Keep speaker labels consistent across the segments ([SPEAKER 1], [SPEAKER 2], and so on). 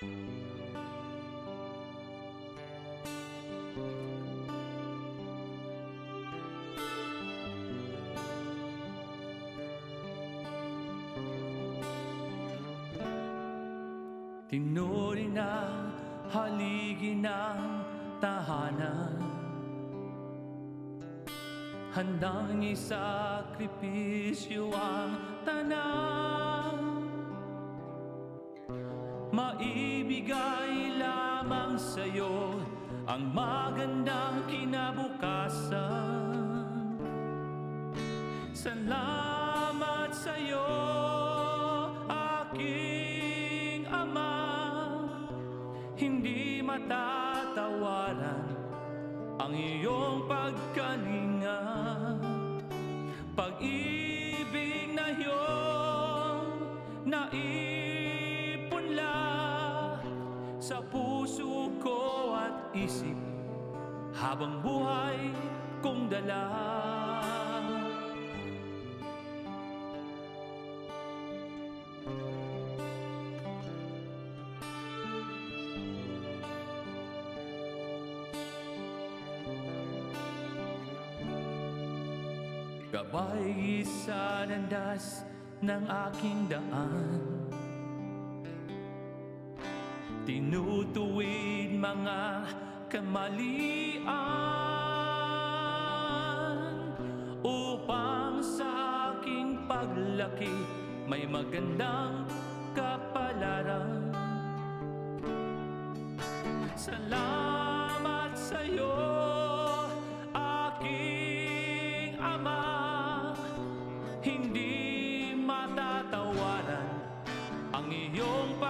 [SPEAKER 1] Tinuri ng haligi ng tahanan Handang isakripisyo ang tanan Maibigay lamang sa'yo ang magandang kinabukasan. Salamat sa'yo, aking Ama. Hindi matatawaran ang iyong pagkalinga. Pag-ibig na iyong naipunla Sa puso ko at isip Habang buhay kong dala. Gabay sa landas ng aking daan Tinutuwid mga kamalian Upang sa aking paglaki May magandang kapalaran. Salamat sa'yo, aking Ama. Hindi matatawaran ang iyong pagkalinga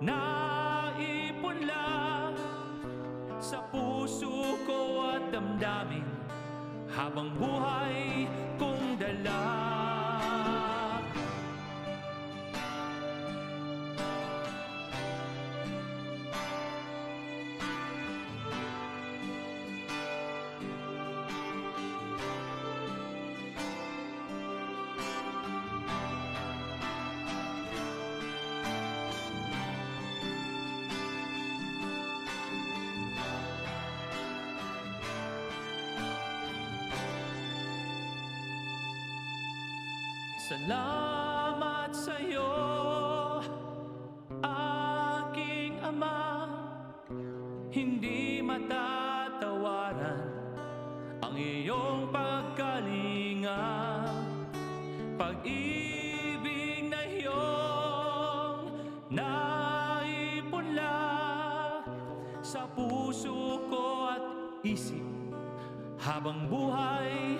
[SPEAKER 1] naipunla Sa puso ko at damdamin Habang buhay kong dala Salamat sa iyo, aking Ama. Hindi matatawaran ang iyong pagkalinga. Pag-ibig na iyong naipunla sa puso ko at isip habang buhay